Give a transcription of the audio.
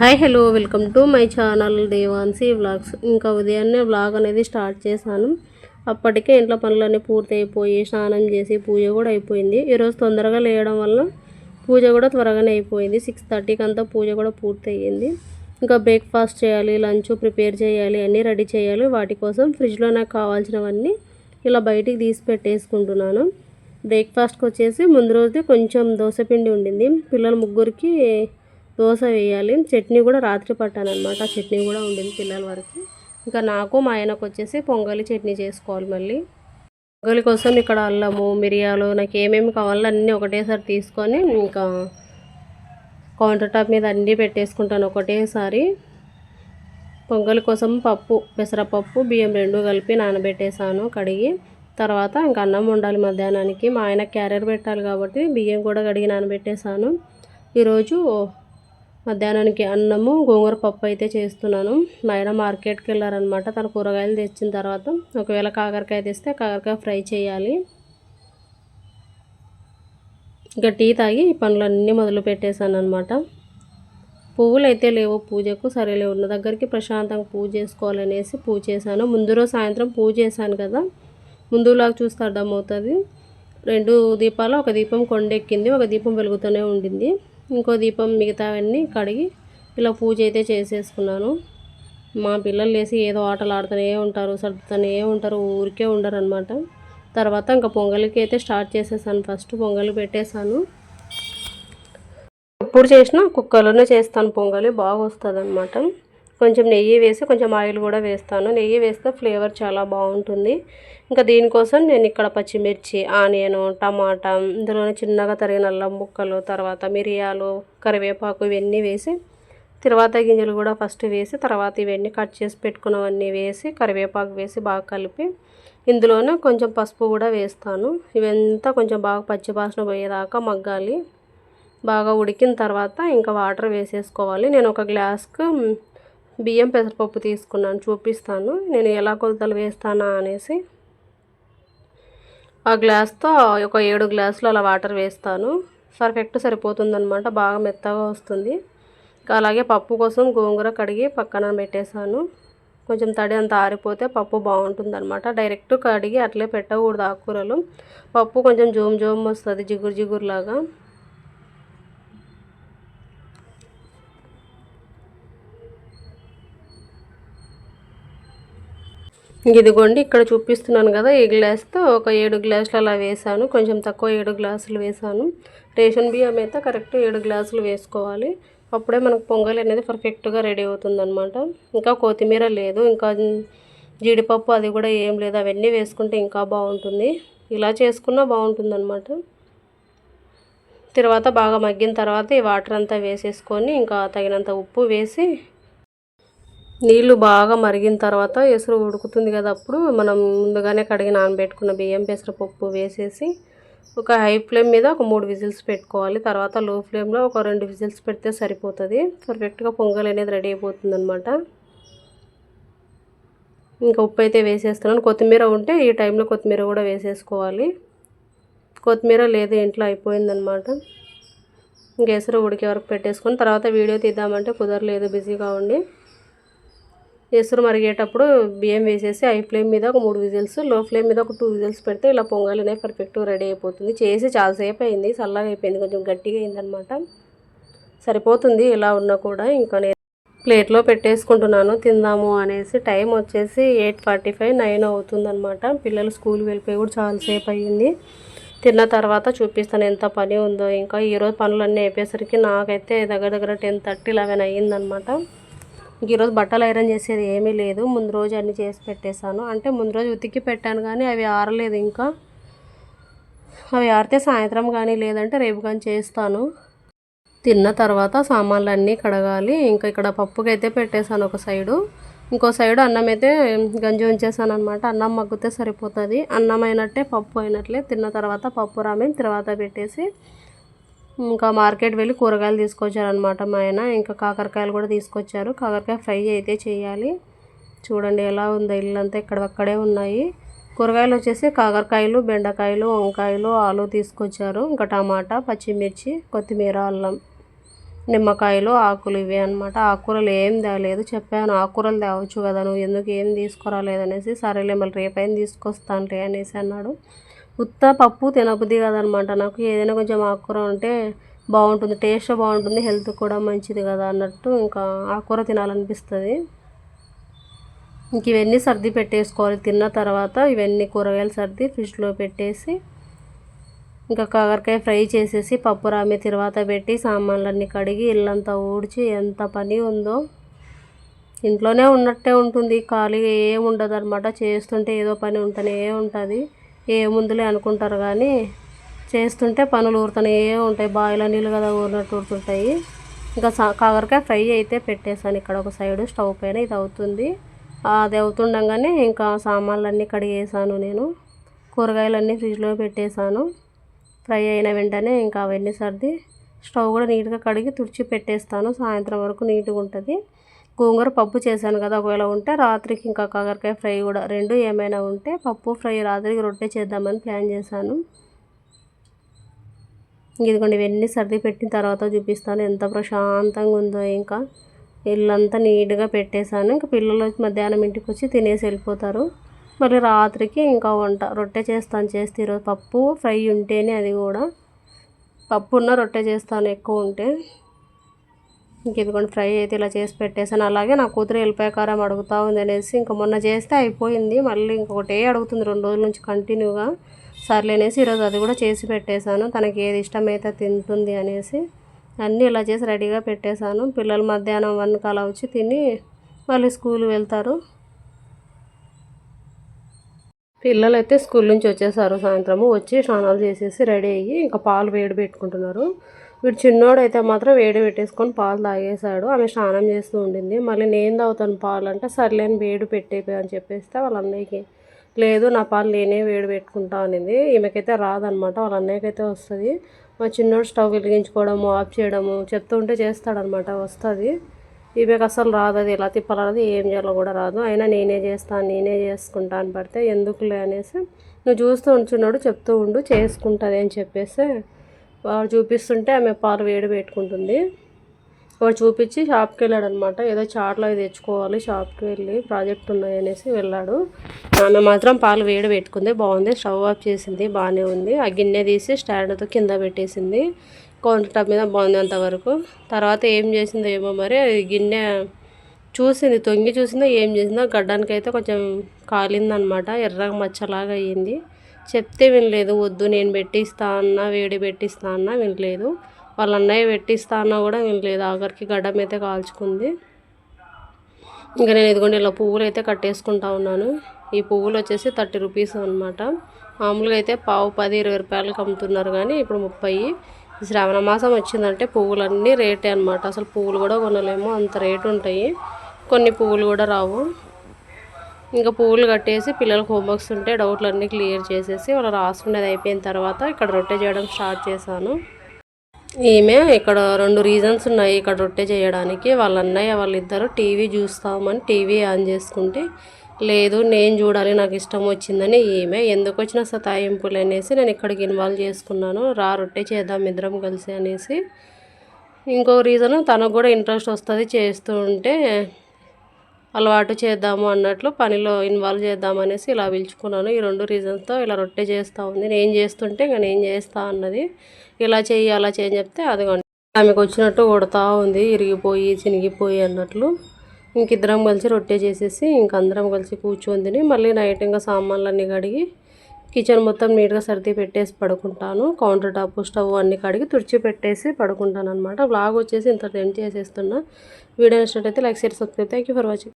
Hi hello welcome to my channel Devansi vlogs. ఇంకా ఉదయాన్నే vlog అనేది స్టార్ట్ చేశాను. అప్పటికే ఇంట్లో పనులన్నీ పూర్తి అయిపోయి స్నానం చేసి పూజ కూడా అయిపోయింది. ఈరోజు తొందరగా లేయడం వల్ల పూజ కూడా త్వరగానే అయిపోయింది. సిక్స్ థర్టీకి అంతా పూజ కూడా పూర్తయింది. ఇంకా బ్రేక్ఫాస్ట్ చేయాలి లంచ్ ప్రిపేర్ చేయాలి అన్నీ రెడీ చేయాలి. వాటి కోసం ఫ్రిడ్జ్లో నాకు కావాల్సినవన్నీ ఇలా బయటికి తీసి పెట్టేసుకుంటున్నాను. బ్రేక్ఫాస్ట్కి వచ్చేసి ముందు రోజు కొంచెం దోశపిండి ఉండింది. పిల్లల ముగ్గురికి దోశ వేయాలి. చట్నీ కూడా రాత్రి పట్టాను అనమాట చట్నీ కూడా ఉండింది పిల్లల వరకు. ఇంకా నాకు మా ఆయనకు వచ్చేసి పొంగలి చట్నీ చేసుకోవాలి మళ్ళీ. పొంగలి కోసం ఇక్కడ అల్లము మిరియాలు నాకు ఏమేమి కావాలో అన్నీ ఒకటేసారి తీసుకొని ఇంకా కౌంటర్ టాప్ మీద అన్నీ పెట్టేసుకుంటాను ఒకటేసారి. పొంగలి కోసం పప్పు పెసరపప్పు బియ్యం రెండు కలిపి నానబెట్టేసాను కడిగి. తర్వాత ఇంకా అన్నం వండాలి మధ్యాహ్నానికి. మా ఆయన క్యారియర్ పెట్టాలి కాబట్టి బియ్యం కూడా కడిగి నానబెట్టేసాను ఈరోజు మధ్యాహ్నానికి అన్నము గోంగూర పప్పు అయితే చేస్తున్నాను. మా ఆయన మార్కెట్కి వెళ్ళారనమాట. తన కూరగాయలు తెచ్చిన తర్వాత ఒకవేళ కాకరకాయ తెస్తే కాకరకాయ ఫ్రై చేయాలి. ఇంకా టీ తాగి ఈ పనులన్నీ మొదలు పెట్టేశాను అనమాట పువ్వులు అయితే లేవు పూజకు. సరేలే ఉన్న దగ్గరికి ప్రశాంతంగా పూజ చేసుకోవాలనేసి పూజ చేశాను. ముందు రోజు సాయంత్రం పూజ చేశాను కదా. ముందులాగా చూస్తే అర్థమవుతుంది. రెండు దీపాలు ఒక దీపం కొండెక్కింది ఒక దీపం వెలుగుతూనే ఉండింది. ఇంకో దీపం మిగతావన్నీ కడిగి ఇలా పూజ అయితే చేసేసుకున్నాను. మా పిల్లలు లేసి ఏదో ఆటలు ఆడుతూనే ఉంటారు సర్దుతూనే ఉంటారు ఊరికే ఉండరు అనమాట తర్వాత ఇంకా పొంగలికి అయితే స్టార్ట్ చేసేసాను. ఫస్ట్ పొంగలి పెట్టేశాను. ఎప్పుడు చేసినా కుక్కర్లోనే చేస్తాను. పొంగలి బాగా వస్తుంది అనమాట కొంచెం నెయ్యి వేసి కొంచెం ఆయిల్ కూడా వేస్తాను. నెయ్యి వేస్తే ఫ్లేవర్ చాలా బాగుంటుంది. ఇంకా దీనికోసం నేను ఇక్కడ పచ్చిమిర్చి ఆనియన్ టమాటా ఇందులోనే చిన్నగా తరిగిన అల్లం ముక్కలు తర్వాత మిరియాలు కరివేపాకు ఇవన్నీ వేసి తర్వాత గింజలు కూడా ఫస్ట్ వేసి తర్వాత ఇవన్నీ కట్ చేసి పెట్టుకున్నవన్నీ వేసి కరివేపాకు వేసి బాగా కలిపి ఇందులోనే కొంచెం పసుపు కూడా వేస్తాను. ఇవంతా కొంచెం బాగా పచ్చిపాసన పోయేదాకా మగ్గాలి. బాగా ఉడికిన తర్వాత ఇంకా వాటర్ వేసేసుకోవాలి. నేను ఒక గ్లాస్కు బియ్యం పెసరపప్పు తీసుకున్నాను చూపిస్తాను. నేను ఎలా కొలతలు వేస్తానా అనేసి ఆ గ్లాస్తో ఒక ఏడు గ్లాసులు అలా వాటర్ వేస్తాను. పర్ఫెక్ట్ సరిపోతుందనమాట బాగా మెత్తగా వస్తుంది. అలాగే పప్పు కోసం గోంగూర కడిగి పక్కన పెట్టేశాను. కొంచెం తడి అంత ఆరిపోతే పప్పు బాగుంటుంది అనమాట డైరెక్ట్ కడిగి అట్లే పెట్టకూడదు ఆకుకూరలు. పప్పు కొంచెం జోమ్ జోమ్ వస్తుంది జిగురు జిగురులాగా. ఇదిగోండి ఇక్కడ చూపిస్తున్నాను కదా ఈ గ్లాస్తో ఒక ఏడు గ్లాసులు అలా వేసాను కొంచెం తక్కువ ఏడు గ్లాసులు వేసాను రేషన్ బియ్యం అయితే కరెక్ట్ ఏడు గ్లాసులు వేసుకోవాలి. అప్పుడే మనకు పొంగల్ అనేది పర్ఫెక్ట్గా రెడీ అవుతుందన్నమాట. ఇంకా కొత్తిమీర లేదు. ఇంకా జీడిపప్పు అది కూడా ఏం లేదు. అవన్నీ వేసుకుంటే ఇంకా బాగుంటుంది. ఇలా చేసుకున్నా బాగుంటుందన్నమాట. తర్వాత బాగా మగ్గిన తర్వాత ఈ వాటర్ అంతా వేసేసుకొని ఇంకా తగినంత ఉప్పు వేసి నీళ్ళు బాగా మరిగిన తర్వాత ఎసురు ఉడుకుతుంది కదా అప్పుడు మనం ముందుగానే కడిగి నానబెట్టుకున్న బియ్యం పెసరపప్పు వేసేసి ఒక హై ఫ్లేమ్ మీద ఒక మూడు విజిల్స్ పెట్టుకోవాలి. తర్వాత లో ఫ్లేమ్లో ఒక రెండు విజిల్స్ పెడితే సరిపోతుంది. పర్ఫెక్ట్గా పొంగల్ అనేది రెడీ అయిపోతుంది అనమాట ఇంకా ఉప్పు అయితే వేసేస్తున్నాను. కొత్తిమీర ఉంటే ఈ టైంలో కొత్తిమీర కూడా వేసేసుకోవాలి. కొత్తిమీర లేదు ఇంట్లో అయిపోయిందనమాట ఇంకా ఎసురు ఉడికే వరకు పెట్టేసుకొని తర్వాత వీడియో తీద్దామంటే కుదరలేదు బిజీగా ఉండి. ఎసురు మరిగేటప్పుడు బియ్యం వేసేసి హై ఫ్లేమ్ మీద ఒక మూడు విజిల్స్లో ఫ్లేమ్ మీద ఒక టూ విజిల్స్ పెడితే ఇలా పొంగల్ అనేది పర్ఫెక్ట్గా రెడీ అయిపోతుంది. చేసి చాలాసేపు అయింది చల్లగా అయిపోయింది కొంచెం గట్టిగా అయిందనమాట సరిపోతుంది ఇలా ఉన్నా కూడా. ఇంకా నేను ప్లేట్లో పెట్టేసుకుంటున్నాను తిందాము అనేసి టైం వచ్చేసి ఎయిట్ ఫార్టీ ఫైవ్ నైన్ అవుతుందనమాట పిల్లలు స్కూల్ వెళ్ళిపోయి కూడా చాలాసేపు అయ్యింది. తిన్న తర్వాత చూపిస్తాను ఎంత పని ఉందో. ఇంకా ఈరోజు పనులన్నీ అయిపోయేసరికి నాకైతే దగ్గర దగ్గర టెన్ థర్టీ లెవెన్ అయ్యిందనమాట ఈరోజు బట్టలు ఐరన్ చేసేది ఏమీ లేదు. ముందు రోజు అన్నీ చేసి పెట్టేశాను. అంటే ముందు రోజు ఉతికి పెట్టాను కానీ అవి ఆరలేదు ఇంకా. అవి ఆరితే సాయంత్రం కానీ లేదంటే రేపు కానీ చేస్తాను. తిన్న తర్వాత సామాన్లు అన్నీ కడగాలి. ఇంకా ఇక్కడ పప్పుకైతే పెట్టేశాను ఒక సైడు. ఇంకో సైడు అన్నం అయితే గంజి ఉంచేసాను అనమాట అన్నం మగ్గితే సరిపోతుంది. అన్నం అయినట్టే పప్పు అయినట్లే. తిన్న తర్వాత పప్పు రామెన్ తర్వాత పెట్టేసి ఇంకా మార్కెట్ వెళ్ళి కూరగాయలు తీసుకొచ్చారనమాట మా ఆయన. ఇంకా కాకరకాయలు కూడా తీసుకొచ్చారు. కాకరకాయ ఫ్రై అయితే చేయాలి. చూడండి ఎలా ఉందో. ఇల్లంతా ఇక్కడక్కడే ఉన్నాయి. కూరగాయలు వచ్చేసి కాకరకాయలు బెండకాయలు వంకాయలు ఆలు తీసుకొచ్చారు. ఇంకా టమాటా పచ్చిమిర్చి కొత్తిమీర అల్లం నిమ్మకాయలు ఆకులు ఇవే అనమాట ఆకుకూరలు ఏం తేలేదు. చెప్పాను ఆకుకూరలు తేవచ్చు కదా. నువ్వు ఎందుకు ఏం తీసుకురాలేదనేసి. సరేలే మళ్ళీ రేపైనా తీసుకొస్తానులే అనేసి అన్నాడు. ఉత్త పప్పు తినబుద్ధి కదనమాట. నాకు ఏదైనా కొంచెం ఆకుకూర ఉంటే బాగుంటుంది టేస్ట్ బాగుంటుంది హెల్త్ కూడా మంచిది కదా అన్నట్టు ఇంకా ఆకుకూర తినాలనిపిస్తుంది. ఇంక ఇవన్నీ సర్ది పెట్టేసుకోవాలి. తిన్న తర్వాత ఇవన్నీ కూరగాయలు సర్ది ఫ్రిడ్జ్లో పెట్టేసి ఇంకా కాకరకాయ ఫ్రై చేసేసి పప్పు రామి తర్వాత పెట్టి సామాన్లన్నీ కడిగి ఇల్లంతా ఊడ్చి ఎంత పని ఉందో. ఇంట్లోనే ఉన్నట్టే ఉంటుంది. ఖాళీగా ఏం ఉండదు అనమాట చేస్తుంటే ఏదో పని ఉంటూనే ఉంటుంది. ఏ ముందులే అనుకుంటారు కానీ చేస్తుంటే పనులు ఊరుతూనే ఉంటాయి. బావిలో నీళ్ళు కదా ఊరినట్టు ఊరుతుంటాయి. ఇంకా కాకరకాయ ఫ్రై అయితే పెట్టేశాను ఇక్కడ ఒక సైడు. స్టవ్ పైన ఇది అవుతుంది. అది అవుతుండగానే ఇంకా సామాన్లన్నీ కడిగేసాను నేను. కూరగాయలన్నీ ఫ్రిడ్జ్లో పెట్టేశాను. ఫ్రై అయిన వెంటనే ఇంకా అవన్నీ సర్ది స్టవ్ కూడా నీట్గా కడిగి తుడిచి పెట్టేస్తాను. సాయంత్రం వరకు నీట్గా ఉంటుంది. గోంగూర పప్పు చేశాను కదా ఒకవేళ ఉంటే రాత్రికి ఇంకా కాకరకాయ ఫ్రై కూడా. రెండు ఏమైనా ఉంటే పప్పు ఫ్రై రాత్రికి రొట్టె చేద్దామని ప్లాన్ చేశాను. ఇదిగోండి ఇవన్నీ సర్ది పెట్టిన తర్వాత చూపిస్తాను ఎంత ప్రశాంతంగా ఉందో ఇంకా. ఇల్లంతా నీట్గా పెట్టేశాను. ఇంకా పిల్లలు మధ్యాహ్నం ఇంటికి వచ్చి తినేసి వెళ్ళిపోతారు. మళ్ళీ రాత్రికి ఇంకా వంట రొట్టె చేస్తాను చేస్తే ఈరోజు పప్పు ఫ్రై ఉంటేనే అది కూడా. పప్పు ఉన్న రొట్టె చేస్తాను ఎక్కువ ఉంటే. ఇంకెందుకంటే ఇదిగోండి ఫ్రై అయితే ఇలా చేసి పెట్టేసాను అలాగే నా కూతురు వెళ్ళిపోయాకారం అడుగుతూ ఉంది అనేసి ఇంకా మొన్న చేస్తే అయిపోయింది. మళ్ళీ ఇంకొకటే అడుగుతుంది రెండు రోజుల నుంచి కంటిన్యూగా. సర్లేనేసి ఈరోజు అది కూడా చేసి పెట్టేశాను. తనకి ఏది ఇష్టమైతే తింటుంది అనేసి అన్నీ ఇలా చేసి రెడీగా పెట్టేశాను. పిల్లలు మధ్యాహ్నం వన్ అలా వచ్చి తిని మళ్ళీ స్కూల్ వెళ్తారు. పిల్లలు అయితే స్కూల్ నుంచి వచ్చేసారు సాయంత్రము. వచ్చి స్నానాలు చేసేసి రెడీ అయ్యి ఇంకా పాలు వేడి పెట్టుకుంటున్నారు. వీడు చిన్నోడైతే మాత్రం వేడి పెట్టేసుకొని పాలు తాగేశాడు. ఆమె స్నానం చేస్తూ ఉండింది. మళ్ళీ నేను తాగుతాను పాలు అంటే సర్లేని వేడి పెట్టేపోయి అని చెప్పేస్తే వాళ్ళ అన్నయ్యకి లేదు నా పాలు నేనే వేడి పెట్టుకుంటా అనేది. ఈమెకైతే రాదనమాట. వాళ్ళ అన్నయ్యకైతే వస్తుంది. మా చిన్నోడు స్టవ్ వెలిగించుకోవడము ఆఫ్ చేయడము చెప్తుంటే చేస్తాడనమాట వస్తుంది. ఈమెకు అసలు రాదు అది ఎలా తిప్పాలన్నది ఏం చేయాలో కూడా రాదు. అయినా నేనే చేస్తాను నేనే చేసుకుంటా అని పడితే ఎందుకులే అనేసి నువ్వు చూస్తూ ఉంచున్నాడు చెప్తూ ఉండు చేసుకుంటుంది అని చెప్పేసి వాడు చూపిస్తుంటే ఆమె పాలు వేడి పెట్టుకుంటుంది. వాడు చూపించి షాప్కి వెళ్ళాడు అనమాట ఏదో చాట్లో తెచ్చుకోవాలి షాప్కి వెళ్ళి ప్రాజెక్ట్ ఉన్నాయి అనేసి వెళ్ళాడు. ఆమె మాత్రం పాలు వేడి పెట్టుకుంది. బాగుంది. స్టవ్ ఆఫ్ చేసింది. బాగానే ఉంది. ఆ గిన్నె తీసి స్టాండ్తో కింద పెట్టేసింది. కౌంటర్ టాప్ మీద బాగుంది అంతవరకు తర్వాత ఏం చేసిందో ఏమో మరి గిన్నె చూసింది తొంగి చూసిందో ఏం చేసిందో గడ్డానికి అయితే కొంచెం కాలిందనమాట. ఎర్రగా మచ్చలాగా అయ్యింది చెప్తే వినలేదు వద్దు నేను పెట్టిస్తా అన్నా వేడి పెట్టిస్తా అన్నా వినలేదు. వాళ్ళ అన్నయ్య పెట్టిస్తా అన్నా కూడా వినలేదు. ఆఖరికి గడ్డం అయితే కాల్చుకుంది. ఇంకా నేను ఇదిగోండి ఇలా పువ్వులు అయితే కట్టేసుకుంటా ఉన్నాను. ఈ పువ్వులు వచ్చేసి థర్టీ రూపీస్ అనమాట మామూలుగా అయితే పావు పది ఇరవై రూపాయలకు అమ్ముతున్నారు కానీ ఇప్పుడు ముప్పై. శ్రావణ మాసం వచ్చిందంటే పువ్వులన్నీ రేటే అనమాట అసలు పువ్వులు కూడా కొనలేము. అంత రేటు ఉంటాయి. కొన్ని పువ్వులు కూడా రావు. ఇంకా పువ్వులు కట్టేసి పిల్లలకు హోంవర్క్స్ ఉంటే డౌట్లు అన్నీ క్లియర్ చేసేసి వాళ్ళు రాసుకునేది అయిపోయిన తర్వాత ఇక్కడ రొట్టె చేయడం స్టార్ట్ చేశాను. ఈమె ఇక్కడ రెండు రీజన్స్ ఉన్నాయి ఇక్కడ రొట్టె చేయడానికి. వాళ్ళ అన్నయ్య వాళ్ళిద్దరు టీవీ చూస్తామని టీవీ ఆన్ చేసుకుంటే లేదు నేను చూడాలి నాకు ఇష్టం వచ్చిందని ఈమె ఎందుకు వచ్చిన సతాయింపులు అనేసి నేను ఇక్కడికి ఇన్వాల్వ్ చేసుకున్నాను. రా రొట్టె చేద్దాం ఇద్దరం కలిసి అనేసి. ఇంకో రీజను తనకు కూడా ఇంట్రెస్ట్ వస్తుంది చేస్తూ ఉంటే అలవాటు చేద్దాము అన్నట్లు పనిలో ఇన్వాల్వ్ చేద్దామనేసి ఇలా పిలుచుకున్నాను. ఈ రెండు రీజన్స్తో ఇలా రొట్టె చేస్తూ ఉంది. నేను చేస్తుంటే ఇంకా నేను చేస్తా అన్నది. ఇలా చెయ్యి అలా చేయని చెప్తే అది ఆమెకు వచ్చినట్టు కొడతా ఉంది. ఇరిగిపోయి చినిగిపోయి అన్నట్లు. ఇంకిద్దరం కలిసి రొట్టె చేసేసి ఇంక అందరం కలిసి కూర్చొని మళ్ళీ నైట్ ఇంకా సామాన్లన్నీ కడిగి కిచెన్ మొత్తం నీట్గా సర్ది పెట్టేసి పడుకుంటాను. కౌంటర్ టాప్ స్టవ్ అన్ని కడిగి తుడిచి పెట్టేసి పడుకుంటాను అనమాట బ్లాగ్ వచ్చేసి ఇంత టెన్ చేసేస్తున్నా. వీడియో నచ్చినట్టయితే like share subscribe. Thank for watching.